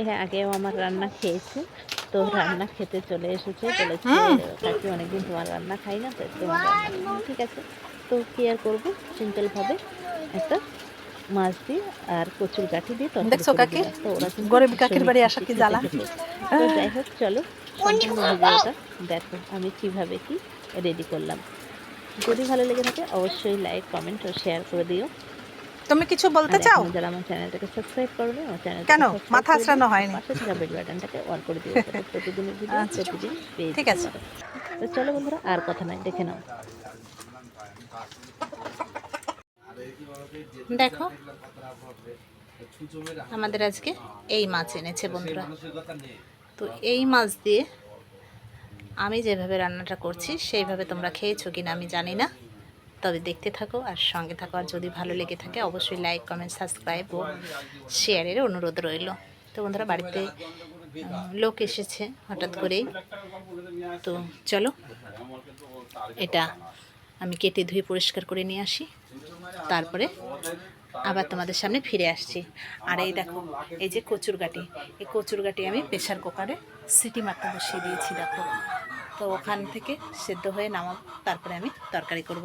এর আগেও আমার রান্না খেয়েছে তো রান্না খেতে চলে এসেছে বলেছে। কাকি অনেকদিন তোমার রান্না খাই না তো তোমার রান্না। ঠিক আছে তো কি আর করব সিম্পলভাবে একটা মাছ দিয়ে আর কচুর গাঠি দিয়ে দেখছ কাকি? গরিব কাকির বাড়ি আসা কি জ্বালা? যাই হোক চলো ভিডিওটা দেখো আমি কীভাবে কি রেডি করলাম যদি ভালো লেগে থাকে অবশ্যই লাইক কমেন্ট ও শেয়ার করে দিও তুমি কিছু বলতে চাও যারা আমার চ্যানেলটাকে সাবস্ক্রাইব করবে আমার চ্যানেলটাকে কেন? মাথা। আঁচড়ানো হয়নি। পাশে থাকা বেল বাটনটাকে অন করে দিও প্রতিদিনের ভিডিও আচ্ছা। প্রতিদিন ঠিক আছে। তো চলো বন্ধুরা আর কথা নাই দেখে নাও দেখো আমাদের আজকে এই মাছ এনেছে বন্ধুরা তো এই মাছ দিয়ে আমি যেভাবে রান্নাটা করছি সেইভাবে তোমরা খেয়েছো কিনা আমি জানি না তবে দেখতে থাকো আর সঙ্গে থাকো। আর যদি ভালো লেগে থাকে, অবশ্যই লাইক কমেন্ট সাবস্ক্রাইব ও শেয়ারের অনুরোধ রইল। তো বন্ধুরা, বাড়িতে লোক এসেছে হঠাৎ করেই। তো চলো, এটা আমি কেটে ধুয়ে পরিষ্কার করে নিয়ে আসি। তারপরে আবার তোমাদের সামনে ফিরে আসছি। আর এই দেখো, এই যে কচুর গাটি এই কচুর গাটি আমি প্রেশার কুকারে সিটি মারতে বসিয়ে দিয়েছি, দেখো। তো ওখান থেকে সেদ্ধ হয়ে নামাবো, তারপরে আমি তরকারি করব।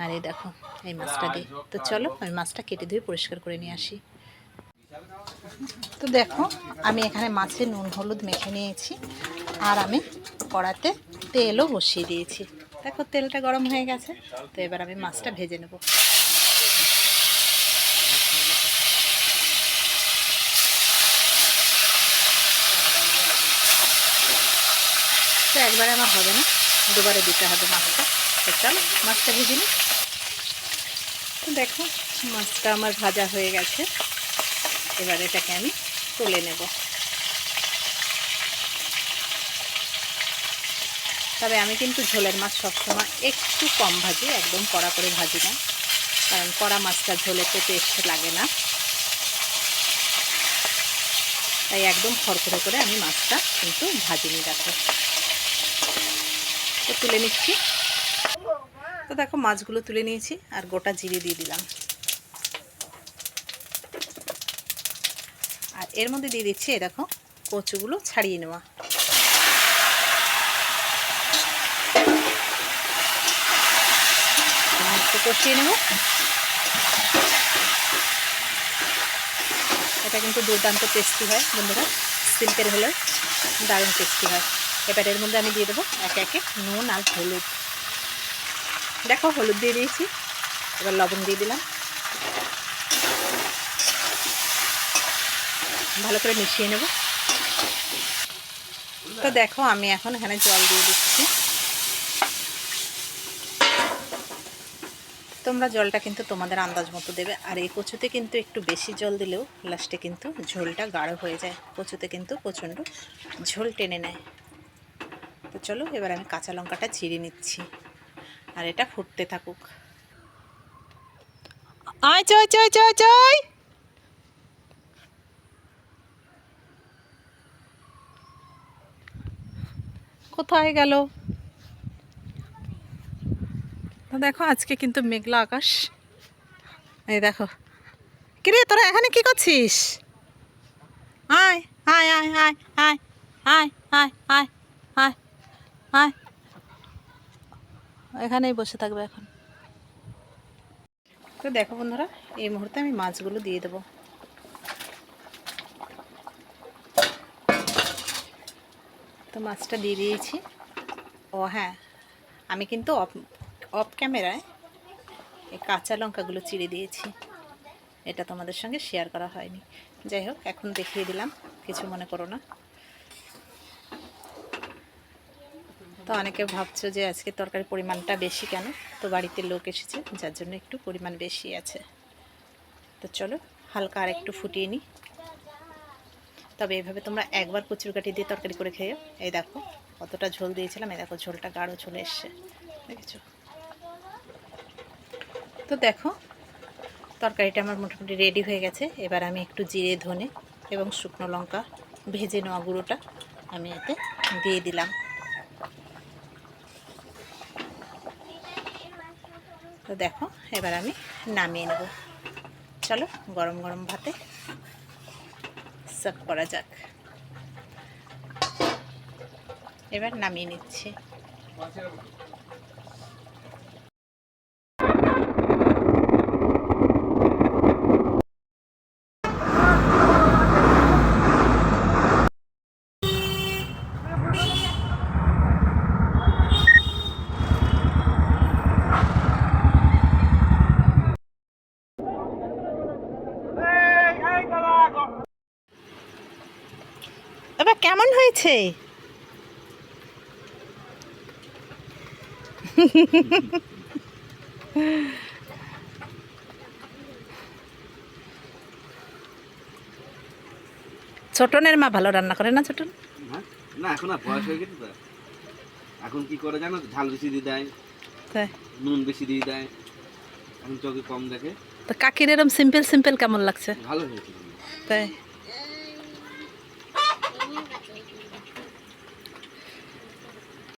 আর এই দেখো, এই মাছটা দিয়ে। তো চলো, আমি মাছটা কেটে ধুয়ে পরিষ্কার করে নিয়ে আসি। তো দেখো, আমি এখানে মাছে নুন, হলুদ মেখে নিয়েছি। আর আমি কড়াতে তেলও বসিয়ে দিয়েছি। দেখো, তেলটা গরম হয়ে গেছে। তো এবার আমি মাছটা ভেজে নেব। তো একবারে আমার হবে না, দুবারে দিতে হবে মাছটা। তো চলো, মাছটা ভেজে নিই। তো দেখো, মাছটা আমার ভাজা হয়ে গেছে। এবার এটাকে আমি তুলে নেব। তবে আমি কিন্তু ঝোলের মাছ সবসময় একটু কম ভাজি, একদম কড়া করে ভাজি না। কারণ কড়া মাছটা ঝোলেতে টেস্ট লাগে না। তাই একদম খড়খড়ে করে আমি মাছটা কিন্তু ভাজিনি, দেখো। তো তুলে নিচ্ছি। তো দেখো মাছগুলো তুলে নিয়েছি আর গোটা জিরে দিয়ে দিলাম। আর এর মধ্যে দিয়ে দিচ্ছি, এই দেখো, কচুগুলো ছাড়িয়ে নেওয়া। কষিয়ে নেব। এটা কিন্তু দুর্দান্ত টেস্টি হয় বন্ধুরা। সিল্কের হলে দারুণ টেস্টি হয়। এবার এর মধ্যে আমি দিয়ে দেবো একে একে নুন আর হলুদ। দেখো, হলুদ দিয়ে দিয়েছি। এবার লবণ দিয়ে দিলাম। ভালো করে মিশিয়ে নেব। তো দেখো, আমি এখন এখানে জল দিয়ে দিচ্ছি। তোমরা জলটা কিন্তু তোমাদের আন্দাজ মতো দেবে। আর এই কচুতে কিন্তু একটু বেশি জল দিলেও লাস্টে কিন্তু ঝোলটা গাঢ় হয়ে যায়। কচুতে কিন্তু প্রচণ্ড ঝোল টেনে নেয়। তো চলো, এবার আমি কাঁচা লঙ্কাটা ছিঁড়ে নিচ্ছি। আর এটা ফুটতে থাকুক। আয়, চয় চয় চয় চয়। কোথায় গেল? দেখো, আজকে কিন্তু মেঘলা আকাশ। এই দেখো। কিরে, তোরা এখানে কি করছিস? আয় আয় আয় আয় আয় আয় আয় আয় আয় আয়। এখানেই বসে থাকবে এখন। তো দেখো বন্ধুরা, এই মুহূর্তে আমি মাছগুলো দিয়ে দেবো। তো মাছটা দিয়ে দিয়েছি। ও হ্যাঁ আমি কিন্তু অফ অফ ক্যামেরায় এই কাঁচা লঙ্কাগুলো চিড়ে দিয়েছি। এটা তোমাদের সঙ্গে শেয়ার করা হয়নি। যাই হোক, এখন দেখিয়ে দিলাম, কিছু মনে করো না। তো অনেকে ভাবছ যে আজকে তরকারির পরিমাণটা বেশি কেন? তো বাড়িতে লোক এসেছে, যার জন্য একটু পরিমাণ বেশি আছে। তো চলো, হালকা আর একটু ফুটিয়ে নিই। তবে এভাবে তোমরা একবার কচুর কাঠি দিয়ে তরকারি করে খেয়েও, এই দেখো, কতটা ঝোল দিয়েছিলাম, এই দেখো, ঝোলটা গাঢ় চলে এসছে। দেখেছ? তো দেখো, তরকারিটা আমার মোটামুটি রেডি হয়ে গেছে। এবার আমি একটু জিরে, ধনে এবং শুকনো লঙ্কা ভেজে নেওয়া গুঁড়োটা আমি এতে দিয়ে দিলাম। তো দেখো, এবার আমি নামিয়ে নেব। চলো, গরম গরম ভাতে সার্ভ করা যাক। এবার নামিয়ে নিচ্ছি। এবার কেমন হয়েছে? ছোটনের মা ভালো রান্না করে না ছোটন? না এখন আর বয়স হয়ে গেছে তো। এখন কি করে জানো ঝাল বেশি দিয়ে দেয় তাই? নুন বেশি দিয়ে দেয়। এখন চোখে কম দেখে। তো কাকির এরম সিম্পল সিম্পল কেমন লাগছে? ভালো হয়েছে। তাই?